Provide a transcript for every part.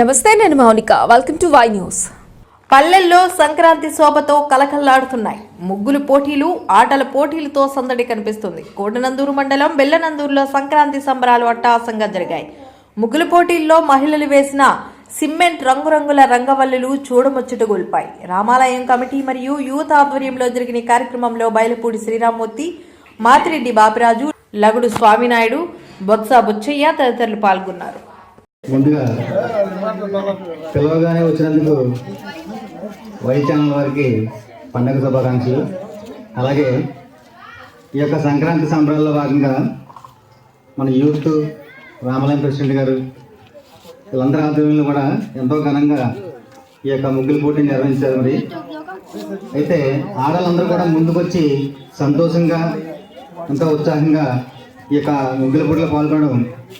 నమస్తే నేను Mounika. Welcome to Y news పల్లెల్లో సంక్రాంతి శోభతో కలకల్లాడుతున్నాయి. ముగ్గులు పోటీలు ఆటల పోటీలతో సందడి కనిపిస్తుంది. కోటనందూరు మండలం బెల్లనందూరులో సంక్రాంతి సంబరాలు అట్టహాసంగా జరిగాయి. ముగ్గుల పోటీల్లో మహిళలు వేసిన సిమెంట్ రంగురంగుల రంగవల్లులు చూడముచ్చట గొల్పాయి. రామాలయం కమిటీ మరియు యూత్ ఆధ్వర్యంలో జరిగిన కార్యక్రమంలో బయలుపూడి శ్రీరామ్మూర్తి మాతిరెడ్డి బాపిరాజు లగుడు స్వామినాయుడు బొత్స బుచ్చయ్య తదితరులు పాల్గొన్నారు. ముందుగా పిలవగానే వచ్చినందుకు వై ఛానల్ వారికి పండగ శుభాకాంక్షలు. అలాగే ఈ యొక్క సంక్రాంతి సంబరాల్లో భాగంగా మన యూత్ రామాలయం ప్రెసిడెంట్ గారు వీళ్ళందరి ఆధ్వర్యంలో కూడా ఎంతో ఘనంగా ఈ యొక్క ముగ్గుల పోటీ నిర్వహించారు మరి. అయితే ఆడవాళ్ళందరూ కూడా ముందుకొచ్చి సంతోషంగా ఎంతో ఉత్సాహంగా ఈ యొక్క ముగ్గుల పోటీలో పాల్గొనడం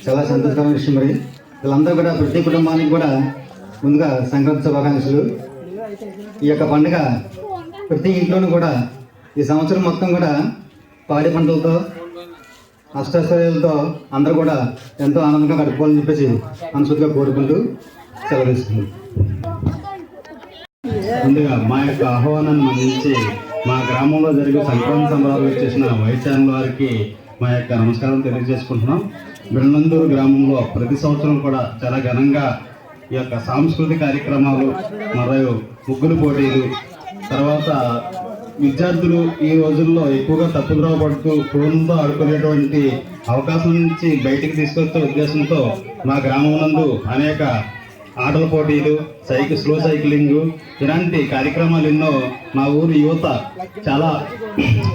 చాలా సంతోషకరమైన విషయం మరి. వీళ్ళందరూ కూడా ప్రతి కుటుంబానికి కూడా ముందుగా సంక్రాంతి శుభాకాంక్షలు. ఈ యొక్క పండుగ ప్రతి ఇంట్లోనూ కూడా ఈ సంవత్సరం మొత్తం కూడా పాడి పంటలతో అష్టైశ్వర్యాలతో అందరూ కూడా ఎంతో ఆనందంగా గడుపుకోవాలని చెప్పేసి మనస్ఫూర్తిగా కోరుకుంటూ సెలవిస్తుంది ముందుగా మా యొక్క ఆహ్వానాన్ని మన్నించి మా గ్రామంలో జరిగే సంక్రాంతి సంబరాలు వచ్చేసిన వైద్యాన్ని వారికి మా యొక్క నమస్కారం తెలియజేసుకుంటున్నాం. బిళ్ళందూరు గ్రామంలో ప్రతి సంవత్సరం కూడా చాలా ఘనంగా ఈ యొక్క సాంస్కృతిక కార్యక్రమాలు మరియు ముగ్గులు పోటీలు తర్వాత విద్యార్థులు ఈ రోజుల్లో ఎక్కువగా తప్పుద్రవ పడుతూ ఫోన్తో ఆడుకునేటువంటి అవకాశం నుంచి బయటికి తీసుకొచ్చే ఉద్దేశంతో మా గ్రామం నందు అనేక ఆటల పోటీలు సైకిల్ స్లో సైక్లింగ్ ఇలాంటి కార్యక్రమాలు ఎన్నో మా ఊరి యువత చాలా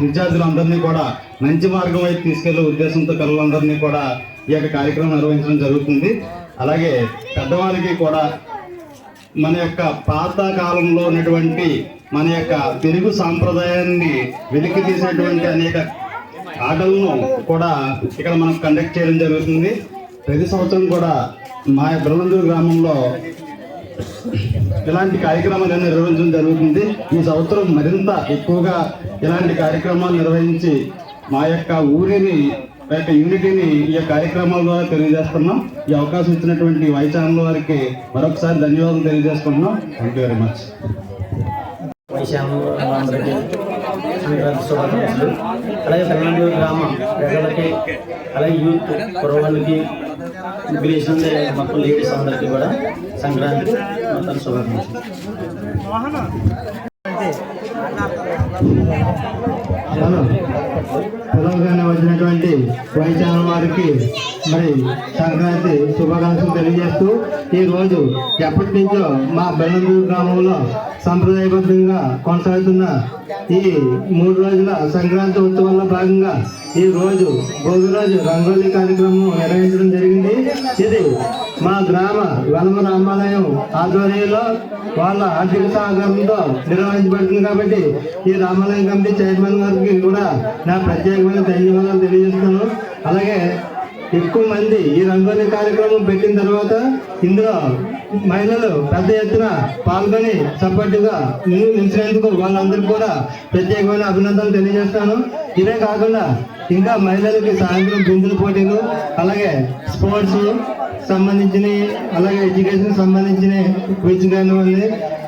విద్యార్థులందరినీ కూడా మంచి మార్గం వైపు తీసుకెళ్ళే ఉద్దేశంతో పిల్లలందరినీ కూడా ఈ యొక్క కార్యక్రమం నిర్వహించడం జరుగుతుంది. అలాగే పెద్దవారికి కూడా మన యొక్క పాత కాలంలో ఉన్నటువంటి మన యొక్క తెలుగు సాంప్రదాయాన్ని వెలికి తీసినటువంటి అనేక ఆటలను కూడా ఇక్కడ మనం కండక్ట్ చేయడం జరుగుతుంది. ప్రతి సంవత్సరం కూడా మా బ్రహ్మందూరు గ్రామంలో ఇలాంటి కార్యక్రమాలు నిర్వహించడం జరుగుతుంది. ఈ సంవత్సరం మరింత ఎక్కువగా ఇలాంటి కార్యక్రమాలు నిర్వహించి మా యొక్క ఊరిని మా యొక్క యూనిటీని ఈ కార్యక్రమాల ద్వారా తెలియజేస్తున్నాం. ఈ అవకాశం ఇచ్చినటువంటి వై ఛానల్ వారికి మరొకసారి ధన్యవాదాలు తెలియజేసుకుంటున్నాం. థ్యాంక్ యూ వెరీ మచ్ అలాగే తెలంగాణ గ్రామ ప్రజలకి అలాగే యూత్ కురవాళ్ళకి మొత్తం లేడీస్ అందరికీ కూడా సంక్రాంతి మొత్తం శుభాకాంక్షలు. హలో వచ్చినటువంటి వై ఛానల్ వారికి మరి సంక్రాంతి శుభాకాంక్షలు తెలియజేస్తూ ఈ రోజు ఎప్పటి నుంచో మా బెల్లందూరు గ్రామంలో సంప్రదాయబద్ధంగా కొనసాగుతున్న ఈ మూడు రోజుల సంక్రాంతి ఉత్సవంలో భాగంగా ఈ రోజు భోగి రోజు రంగోలీ కార్యక్రమం నిర్వహించడం జరిగింది. ఇది మా గ్రామ వెలమ రామాలయం ఆధ్వర్యంలో వాళ్ళ ఆర్థిక సహకారంతో నిర్వహించబడుతుంది కాబట్టి ఈ రామాలయం కమిటీ చైర్మన్ గారికి కూడా నా ప్రత్యేకమైన ధన్యవాదాలు తెలియజేస్తున్నాను. అలాగే ఎక్కువ మంది ఈ రంగోలీ కార్యక్రమం పెట్టిన తర్వాత ఇందులో మహిళలు పెద్ద ఎత్తున పాల్గొని సపోర్టుగా నిలిచినందుకు వాళ్ళందరికీ కూడా ప్రత్యేకమైన అభినందనలు తెలియజేస్తాను. ఇదే కాకుండా ఇంకా మహిళలకి సాయంత్రం గుంజుల పోటీలు అలాగే స్పోర్ట్స్ సంబంధించిన అలాగే ఎడ్యుకేషన్ సంబంధించిన క్విజ్ కానివ్వండి.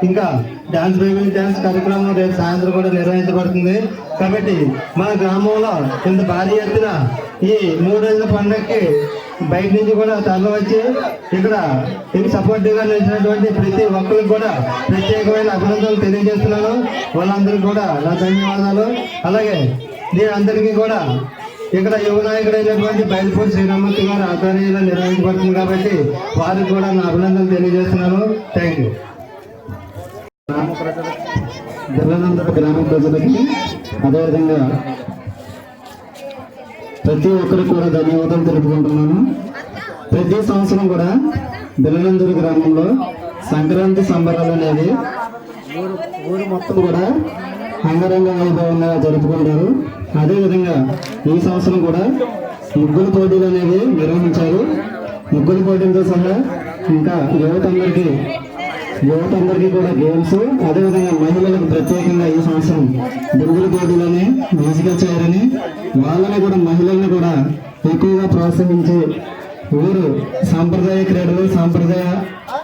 ఇంకా డాన్స్ బేబీ డాన్స్ కార్యక్రమం రేపు సాయంత్రం కూడా నిర్వహించబడుతుంది. కాబట్టి మన గ్రామంలో ఇంత భారీ ఎత్తున ఈ మూడు రోజుల పండుగకి బయట నుంచి కూడా తరలి వచ్చి ఇక్కడ ఇది సపోర్టివ్గా నిలిచినటువంటి ప్రతి ఒక్కరికి కూడా ప్రత్యేకమైన అభినందనలు తెలియజేస్తున్నాను. వాళ్ళందరికీ కూడా నా ధన్యవాదాలు. అలాగే నేను అందరికీ కూడా ఇక్కడ యువ నాయకుడైనటువంటి బయలుపూడి శ్రీరామూర్తి గారు ఆధ్వర్యంలో నిర్వహించబడుతుంది కాబట్టి వారికి కూడా నా అభినందనలు తెలియజేస్తున్నాను. థ్యాంక్ యూ గ్రామ ప్రజలకు జిల్లానందర గ్రామ ప్రజలకి అదేవిధంగా ప్రతి ఒక్కరికి కూడా ధన్యవాదాలు తెలుపుకుంటున్నాను ప్రతి సంవత్సరం కూడా బిల్లనందూరు గ్రామంలో సంక్రాంతి సంబరాలు అనేది ఊరు మొత్తం కూడా అంగరంగ వైభవంగా జరుపుకుంటారు. అదేవిధంగా ఈ సంవత్సరం కూడా ముగ్గుల పోటీలు అనేవి నిర్వహించారు. ముగ్గుల పోటీలతో సహా ఇంకా యువత అందరికీ యువతందరికీ కూడా గేమ్స్ అదేవిధంగా మహిళలకు ప్రత్యేకంగా ఈ సంవత్సరం బొంగుల పోటీలని మ్యూజికల్ చైర్ అని వాళ్ళని కూడా మహిళల్ని కూడా ఎక్కువగా ప్రోత్సహించి ఊరు సాంప్రదాయ క్రీడలు సాంప్రదాయ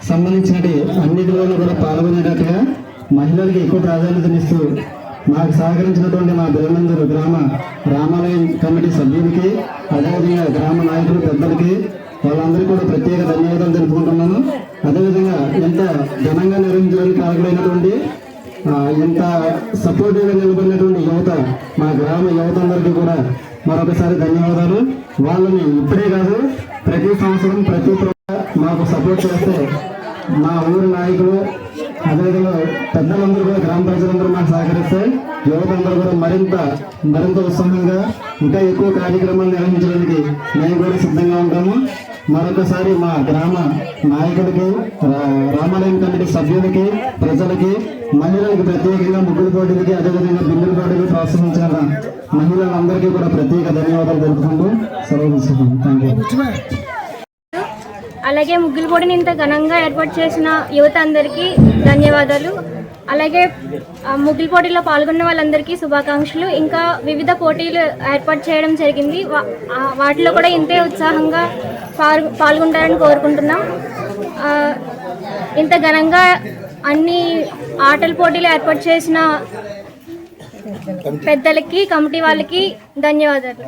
సంబంధించినటి అన్నిటిలోనూ కూడా పాల్గొనేటట్టుగా మహిళలకు ఎక్కువ ప్రాధాన్యతనిస్తూ మాకు సహకరించినటువంటి మా బిరమందరు గ్రామ రామాలయం కమిటీ సభ్యులకి అదేవిధంగా గ్రామ నాయకులు పెద్దలకి వారందరికీ కూడా ప్రత్యేక ధన్యవాదాలు తెలుపుకుంటున్నాను. అదేవిధంగా ఎంత ఘనంగా నిర్వహించడానికి కారకుడైనటువంటి ఎంత ఇంత సపోర్టివ్గా నిలబడినటువంటి యువత మా గ్రామ యువత అందరికీ కూడా మరొకసారి ధన్యవాదాలు. వాళ్ళని ఇప్పుడే కాదు ప్రతి సంవత్సరం ప్రతి ఒక్కరు మాకు సపోర్ట్ చేస్తే మా ఊరి నాయకులు అదేవిధంగా పెద్దలందరూ కూడా గ్రామ ప్రజలందరూ మాకు సహకరిస్తే యువతందరూ కూడా మరింత మరింత ఉత్సాహంగా ఇంకా ఎక్కువ కార్యక్రమాలు నిర్వహించడానికి మేము కూడా సిద్ధంగా ఉంటాము. మరొకసారి మా గ్రామ నాయకులకి రా- రామాలయం కమిటీ సభ్యులకి ప్రజలకి మహిళలకు ప్రత్యేకంగా ముగ్గురు పోటీలకి అదేవిధంగా బిల్లుల పోటీలు ప్రోత్సహించిన మహిళలందరికీ కూడా ప్రత్యేక ధన్యవాదాలు తెలుపుకుంటూ సెలవు తీసుకుంటాం థ్యాంక్ యూ అలాగే ముగ్గుల పోటీని ఇంత ఘనంగా ఏర్పాటు చేసిన యువత అందరికీ ధన్యవాదాలు. అలాగే ముగ్గుల పోటీలో పాల్గొన్న వాళ్ళందరికీ శుభాకాంక్షలు. ఇంకా వివిధ పోటీలు ఏర్పాటు చేయడం జరిగింది. వాటిలో కూడా ఇంతే ఉత్సాహంగా పాల్ పాల్గొంటారని కోరుకుంటున్నాం. ఇంత ఘనంగా అన్ని ఆటల పోటీలు ఏర్పాటు చేసిన పెద్దలకి కమిటీ వాళ్ళకి ధన్యవాదాలు.